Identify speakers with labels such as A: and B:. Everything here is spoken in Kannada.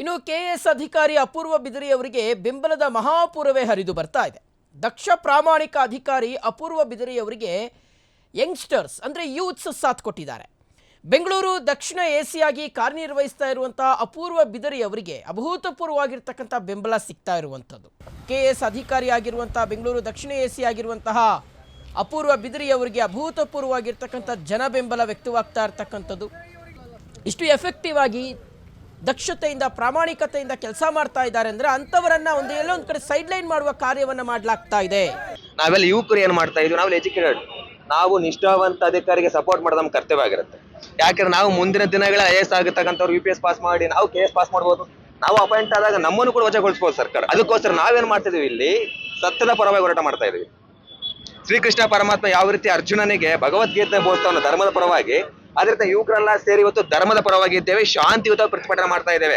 A: ಇನ್ನು ಕೆಎಎಸ್ ಅಧಿಕಾರಿ ಅಪೂರ್ವ ಬಿದಿರಿ ಅವರಿಗೆ ಬೆಂಬಲದ ಮಹಾಪೂರವೇ ಹರಿದು ಬರ್ತಾ ಇದೆ. ದಕ್ಷ ಪ್ರಾಮಾಣಿಕ ಅಧಿಕಾರಿ ಅಪೂರ್ವ ಬಿದಿರಿ ಅವರಿಗೆ ಯಂಗ್ಸ್ಟರ್ಸ್, ಅಂದರೆ ಯೂತ್ಸ್ ಸಾಥ್ ಕೊಟ್ಟಿದ್ದಾರೆ. ಬೆಂಗಳೂರು ದಕ್ಷಿಣ ಎಸಿಯಾಗಿ ಕಾರ್ಯನಿರ್ವಹಿಸ್ತಾ ಇರುವಂಥ ಅಪೂರ್ವ ಬಿದರಿ ಅವರಿಗೆ ಅಭೂತಪೂರ್ವವಾಗಿರ್ತಕ್ಕಂಥ ಬೆಂಬಲ ಸಿಗ್ತಾ ಇರುವಂಥದ್ದು. ಕೆ ಎಸ್ ಅಧಿಕಾರಿ ಆಗಿರುವಂಥ ಬೆಂಗಳೂರು ದಕ್ಷಿಣ ಎಸಿ ಆಗಿರುವಂತಹ ಅಪೂರ್ವ ಬಿದರಿ ಅವರಿಗೆ ಅಭೂತಪೂರ್ವವಾಗಿರ್ತಕ್ಕಂಥ ಜನ ಬೆಂಬಲ ವ್ಯಕ್ತವಾಗ್ತಾ ಇರ್ತಕ್ಕಂಥದ್ದು. ಇಷ್ಟು ಎಫೆಕ್ಟಿವ್ ಆಗಿ ದಕ್ಷತೆಯಿಂದ, ಪ್ರಾಮಾಣಿಕತೆಯಿಂದ ಕೆಲಸ ಮಾಡ್ತಾ ಇದ್ದಾರೆ ಅಂದ್ರೆ ಅಂತವರನ್ನ ಒಂದು ಎಲ್ಲೋ ಒಂದು ಕಡೆ ಸೈಡ್ ಲೈನ್ ಮಾಡುವ ಕಾರ್ಯವನ್ನ ಮಾಡ್ಲಾಗ್ತಾ ಇದೆ.
B: ನಾವೆಲ್ಲ ಯುವಕರು ಏನ್ ಮಾಡ್ತಾ ಇದ್ವಿ ನಾವೆಲ್ಲ ಎಜುಕೇಟೆಡ್. ನಾವು ನಿಷ್ಠಾವಂತ ಅಧಿಕಾರಿಗೆ ಸಪೋರ್ಟ್ ಮಾಡೋದು ನಮ್ಮ ಕರ್ತವ್ಯ ಆಗಿರುತ್ತೆ. ಯಾಕಂದ್ರೆ ನಾವು ಮುಂದಿನ ದಿನಗಳ ಐ ಎಸ್ ಆಗತಕ್ಕಂಥವ್ರು ಯು ಪಿ ಎಸ್ ಪಾಸ್ ಮಾಡಿ, ನಾವು ಕೆ ಎಸ್ ಪಾಸ್ ಮಾಡ್ಬೋದು. ನಾವು ಅಪಾಯಿಂಟ್ ಆದಾಗ ನಮ್ಮನ್ನು ಕೂಡ ವಜಾಗೊಳಿಸ್ಬೋದು ಸರ್ಕಾರ. ಅದಕ್ಕೋಸ್ಕರ ನಾವೇನ್ ಮಾಡ್ತಿದೀವಿ ಇಲ್ಲಿ? ಸತ್ಯದ ಪರವಾಗಿ ಹೋರಾಟ ಮಾಡ್ತಾ ಇದೀವಿ ಶ್ರೀಕೃಷ್ಣ ಪರಮಾತ್ಮ ಯಾವ ರೀತಿ ಅರ್ಜುನನಿಗೆ ಭಗವದ್ಗೀತೆ ಬೋಧಿಸ್ತಾವನು ಧರ್ಮದ ಪರವಾಗಿ ಅದೇ ರೀತಿ ಯುವಕರೆಲ್ಲ ಸೇರಿ ಇವತ್ತು ಧರ್ಮದ ಪರವಾಗಿ ಇದ್ದೇವೆ ಶಾಂತಿಯುತ ಪ್ರತಿಭಟನೆ ಮಾಡ್ತಾ ಇದ್ದೇವೆ.